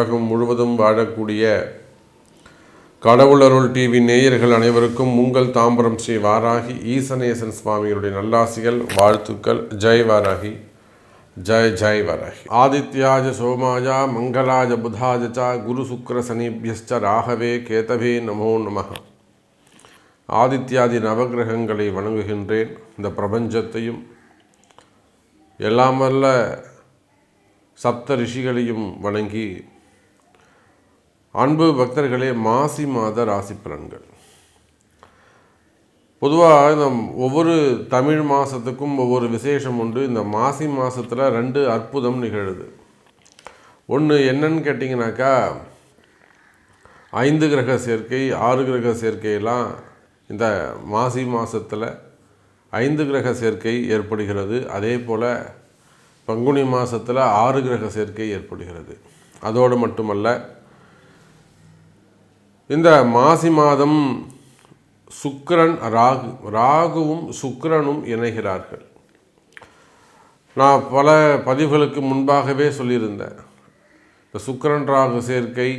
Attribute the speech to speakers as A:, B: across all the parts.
A: உலகம் முழுவதும் வாழக்கூடிய கடவுளருள் டிவி நேயர்கள் அனைவருக்கும் உங்கள் தாம்பரம் ஸ்ரீ வாராகி ஈசனேசன் சுவாமிகளுடைய நல்லாசிகள் வாழ்த்துக்கள். ஜெய் வாராகி. ஜெய் ஜெய் வாராகி. ஆதித்யாஜ சோமாஜா மங்களாஜ புதாஜ ச குரு சுக்கர சனிபியஸ்ச ராகவே கேதவே நமோ நம ஆதித்யாதி நவகிரகங்களை வணங்குகின்றேன். இந்த பிரபஞ்சத்தையும் எல்லாம் சப்த ரிஷிகளையும் வணங்கி அன்பு பக்தர்களே மாசி மாத ராசி பலன்கள். பொதுவாக இந்த ஒவ்வொரு தமிழ் மாதத்துக்கும் ஒவ்வொரு விசேஷம் உண்டு. இந்த மாசி மாதத்தில் ரெண்டு அற்புதம் நிகழுது. ஒன்று என்னன்னு கேட்டிங்கனாக்கா ஐந்து கிரக சேர்க்கை ஆறு கிரக சேர்க்கையெல்லாம் இந்த மாசி மாதத்தில் ஐந்து கிரக சேர்க்கை ஏற்படுகிறது. அதே போல் பங்குனி மாதத்தில் ஆறு கிரக சேர்க்கை ஏற்படுகிறது. அதோடு மட்டுமல்ல இந்த மாசி மாதம் சுக்கரன் ராகு ராகுவும் சுக்கரனும் இணைகிறார்கள். நான் பல பதிவுகளுக்கு முன்பாகவே சொல்லியிருந்தேன். இந்த சுக்கரன் ராகு சேர்க்கை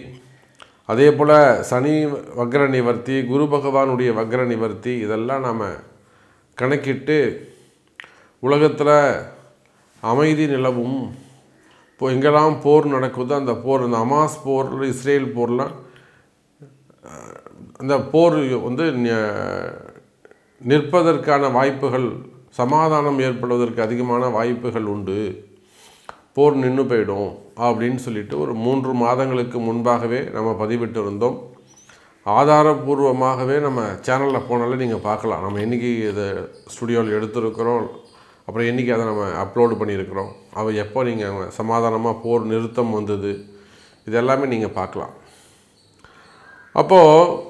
A: அதே போல் சனி வக்ர நிவர்த்தி குரு பகவானுடைய வக்ர நிவர்த்தி இதெல்லாம் நாம் கணக்கிட்டு உலகத்தில் அமைதி நிலவும் இப்போ எங்கெல்லாம் போர் நடக்குதோ அந்த போர் அந்த அமாஸ் போர் இஸ்ரேல் போர்லாம் அந்த போர் வந்து நிற்பதற்கான வாய்ப்புகள் சமாதானம் ஏற்படுவதற்கு அதிகமான வாய்ப்புகள் உண்டு. போர் நின்று போயிடும் அப்படின்னு சொல்லிட்டு ஒரு மூன்று மாதங்களுக்கு முன்பாகவே நம்ம பதிவிட்டு இருந்தோம் ஆதாரபூர்வமாகவே நம்ம சேனலில் போனாலே நீங்கள் பார்க்கலாம். நம்ம என்றைக்கு இதை ஸ்டுடியோவில் எடுத்திருக்கிறோம் அப்புறம் என்றைக்கு அதை நம்ம அப்லோடு பண்ணியிருக்கிறோம் அவள் எப்போ நீங்கள் சமாதானமாக போர் நிறுத்தம் வந்தது இது எல்லாமே நீங்கள் பார்க்கலாம். அப்போது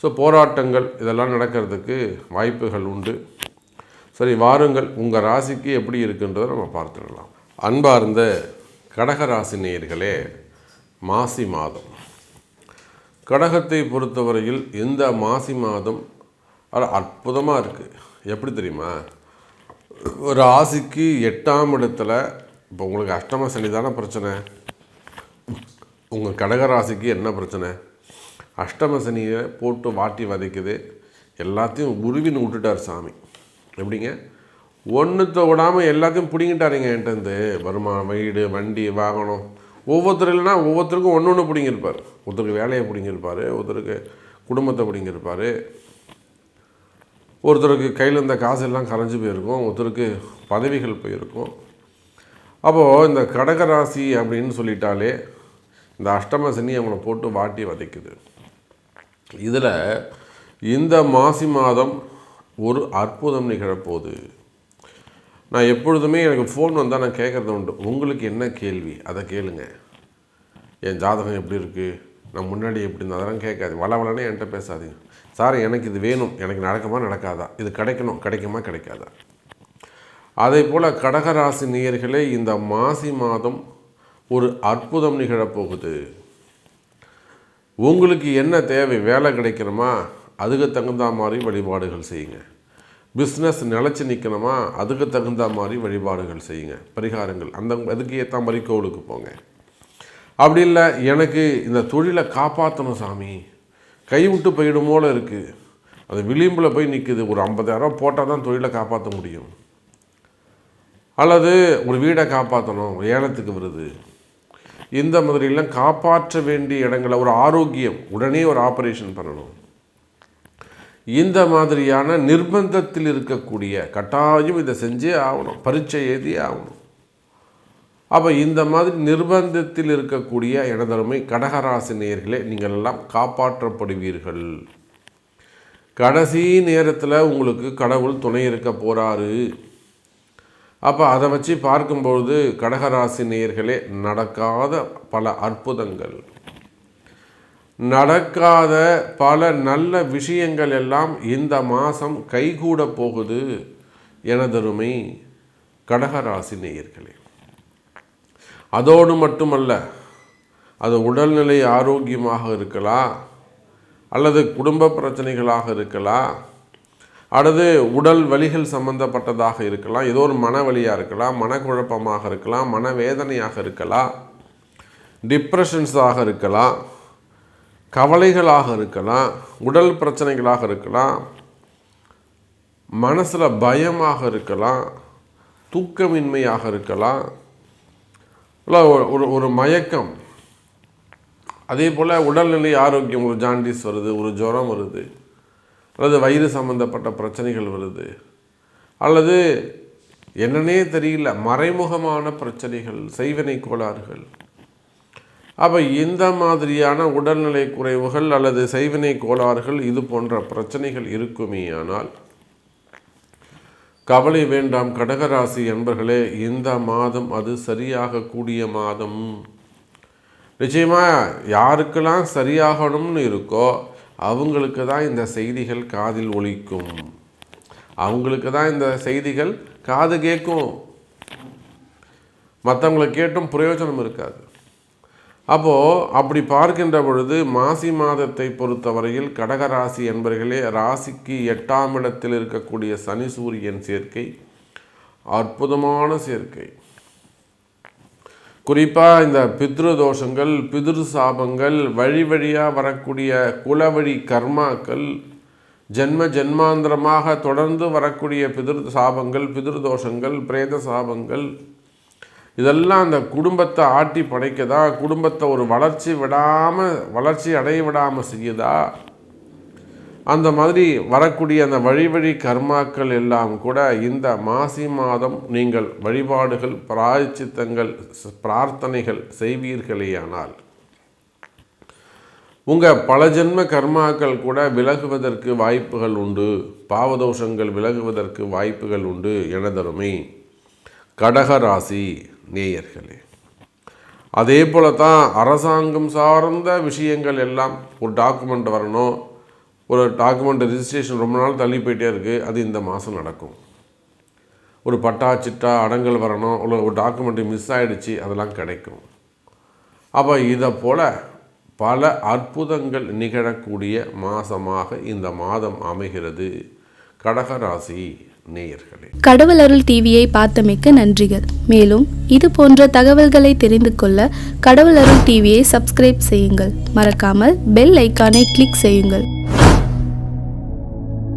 A: ஸோ போராட்டங்கள் இதெல்லாம் நடக்கிறதுக்கு வாய்ப்புகள் உண்டு. சரி வாருங்கள் உங்கள் ராசிக்கு எப்படி இருக்குன்றதை நம்ம பார்த்துடலாம். அன்பார்ந்த கடகராசி நேயர்களே மாசி மாதம். கடகத்தை பொறுத்தவரையில் இந்த மாசி மாதம் அற்புதமாக இருக்குது எப்படி தெரியுமா? ஒரு ராசிக்கு எட்டாம் இடத்துல இப்போ உங்களுக்கு அஷ்டம சனி தானே பிரச்சனை. உங்கள் கடக ராசிக்கு என்ன பிரச்சனை? அஷ்டம சனியை போட்டு வாட்டி வதைக்குது. எல்லாத்தையும் உருவின்னு விட்டுட்டார் சாமி. எப்படிங்க? ஒன்றுத்த விடாமல் எல்லாத்தையும் பிடிங்கிட்டாருங்க என்கிட்டருந்து வருமா வீடு வண்டி வாகனம். ஒவ்வொருத்தர் இல்லைன்னா ஒவ்வொருத்தருக்கும் ஒன்று ஒன்று பிடிங்கிருப்பார் ஒருத்தருக்கு வேலையை பிடிங்கிருப்பார் ஒருத்தருக்கு குடும்பத்தை பிடிங்கிருப்பார் ஒருத்தருக்கு கையில் இருந்த காசு எல்லாம் கரைஞ்சு போயிருக்கும். ஒருத்தருக்கு பதவிகள் போயிருக்கும். அப்போது இந்த கடகராசி அப்படின்னு சொல்லிட்டாலே இந்த அஷ்டம சனி அவங்கள போட்டு வாட்டி வதைக்குது. இதில் இந்த மாசி மாதம் ஒரு அற்புதம் நிகழப்போகுது. நான் எப்பொழுதுமே எனக்கு ஃபோன் வந்தால் நான் கேட்குறது உண்டு. உங்களுக்கு என்ன கேள்வி? அதை கேளுங்க. என் ஜாதகம் எப்படி இருக்குது நான் முன்னாடி எப்படி இருந்தால் அதெல்லாம் கேட்காது வள வளனே என்கிட்ட பேசாதீங்க. சார் எனக்கு இது வேணும். எனக்கு நடக்குமா நடக்காதா? இது கிடைக்கணும். கிடைக்குமா கிடைக்காதா? அதே போல் கடகராசி நேயர்களே இந்த மாசி மாதம் ஒரு அற்புதம் நிகழப்போகுது. உங்களுக்கு என்ன தேவை வேலை கிடைக்கணுமா? அதுக்கு தகுந்த மாதிரி வழிபாடுகள் செய்யுங்க. பிஸ்னஸ் நிலச்சி நிற்கணுமா அதுக்கு தகுந்த மாதிரி வழிபாடுகள் செய்யுங்க. பரிகாரங்கள் அந்த அதுக்கு ஏற்ற மாதிரி கோவிலுக்கு போங்க. அப்படி இல்லை எனக்கு இந்த தொழிலை காப்பாற்றணும் சாமி. கை விட்டு போயிடுமோல இருக்குது அது விளிம்பில் போய் நிற்குது ஒரு ஐம்பதாயிரம் போட்டால் தான் தொழிலை காப்பாற்ற முடியும். அல்லது ஒரு வீடை காப்பாற்றணும் ஏலத்துக்கு வருது. இந்த மாதிரிலாம் காப்பாற்ற வேண்டிய இடங்களை ஒரு ஆரோக்கியம் உடனே ஒரு ஆப்ரேஷன் பண்ணணும். இந்த மாதிரியான நிர்பந்தத்தில் இருக்கக்கூடிய கட்டாயம் இதை செஞ்சே ஆகணும் பரீட்சை எழுதியே ஆகணும். அப்போ இந்த மாதிரி நிர்பந்தத்தில் இருக்கக்கூடிய இடதருமை கடகராசி நேயர்களே நீங்கள் எல்லாம் காப்பாற்றப்படுவீர்கள். கடைசி நேரத்தில் உங்களுக்கு கடவுள் துணை இருக்க போகிறாரு அப்போ அதை வச்சு பார்க்கும்பொழுது கடகராசி நேயர்களே நடக்காத பல அற்புதங்கள். நடக்காத பல நல்ல விஷயங்கள் எல்லாம் இந்த மாதம் கைகூட போகுது எனதருமை கடகராசி நேயர்களே. அதோடு மட்டுமல்ல அது உடல்நிலை ஆரோக்கியமாக இருக்கலாம் அல்லது குடும்ப பிரச்சனைகளாக இருக்கலாம் அல்லது உடல் வலிகள் சம்பந்தப்பட்டதாக இருக்கலாம். ஏதோ ஒரு மனவலியாக இருக்கலாம் மனக்குழப்பமாக இருக்கலாம் மனவேதனையாக இருக்கலாம் டிப்ரெஷன்ஸாக இருக்கலாம் கவலைகளாக இருக்கலாம் உடல் பிரச்சனைகளாக இருக்கலாம் மனசில் பயமாக இருக்கலாம் தூக்கமின்மையாக இருக்கலாம் இல்லை ஒரு- ஒரு ஒரு மயக்கம். அதே போல் உடல்நிலை ஆரோக்கியம் ஒரு ஜாண்டிஸ் வருது ஒரு ஜுரம் வருது. அல்லது வயிறு சம்பந்தப்பட்ட பிரச்சனைகள் வருது. அல்லது என்னன்னே தெரியல மறைமுகமான பிரச்சனைகள் செய்வினை கோளாறுகள். அப்போ இந்த மாதிரியான உடல்நிலை குறைவுகள் அல்லது செய்வினை கோளாறுகள் இது போன்ற பிரச்சனைகள் இருக்குமே ஆனால் கவலை வேண்டாம் கடகராசி என்பர்களே இந்த மாதம் அது சரியாக கூடிய மாதம். நிச்சயமாக யாருக்கெல்லாம் சரியாகணும்னு இருக்கோ அவங்களுக்கு தான் இந்த செய்திகள் காதில் ஒழிக்கும் அவங்களுக்கு தான் இந்த செய்திகள் காது கேட்கும். மற்றவங்களை கேட்டும் பிரயோஜனம் இருக்காது. அப்போது அப்படி பார்க்கின்ற பொழுது மாசி மாதத்தை பொறுத்தவரையில் கடகராசி என்பர்களே ராசிக்கு எட்டாம் இடத்தில் இருக்கக்கூடிய சனி சூரியன் சேர்க்கை அற்புதமான சேர்க்கை. குறிப்பாக இந்த பித்ரு தோஷங்கள் பிதிரு சாபங்கள் வழி வழியாக வரக்கூடிய குலவழி கர்மாக்கள் ஜென்ம ஜென்மாந்திரமாக தொடர்ந்து வரக்கூடிய பிதிரு சாபங்கள் பிதிரு தோஷங்கள் பிரேத சாபங்கள் இதெல்லாம் அந்த குடும்பத்தை ஆட்டி படைக்கதா? குடும்பத்தை ஒரு வளர்ச்சி விடாமல் வளர்ச்சி அடைய விடாமல் செய்யுதா? அந்த மாதிரி வரக்கூடிய அந்த வழி வழி கர்மாக்கள் எல்லாம் கூட இந்த மாசி மாதம் நீங்கள் வழிபாடுகள் பிராயச்சித்தங்கள் பிரார்த்தனைகள் செய்வீர்களேயானால் உங்கள் பல ஜென்ம கர்மாக்கள் கூட விலகுவதற்கு வாய்ப்புகள் உண்டு. பாவதோஷங்கள் விலகுவதற்கு வாய்ப்புகள் உண்டு எனதருமை கடகராசி நேயர்களே. அதே போல தான் அரசாங்கம் சார்ந்த விஷயங்கள் எல்லாம் ஒரு டாக்குமெண்ட் வரணும். ஒரு டாக்குமெண்ட் ரிஜிஸ்ட்ரேஷன் ரொம்ப நாள் தள்ளி போயிட்டே இருக்குது அது இந்த மாதம் நடக்கும். ஒரு பட்டா சிட்டா அடங்கல் வரணும். இல்லை ஒரு டாக்குமெண்ட் மிஸ் ஆயிடுச்சு. அதெல்லாம் கிடைக்கும். அப்போ இதை போல் பல அற்புதங்கள் நிகழக்கூடிய மாதமாக இந்த மாதம் அமைகிறது. கடகராசி நேயர்களே.
B: கடவுள் அருள் டிவியை பார்த்தமைக்க நன்றிகள். மேலும் இது போன்ற தகவல்களை தெரிந்து கொள்ள கடவுள் அருள் டிவியை சப்ஸ்கிரைப் செய்யுங்கள். மறக்காமல் பெல் ஐக்கானை கிளிக் செய்யுங்கள்.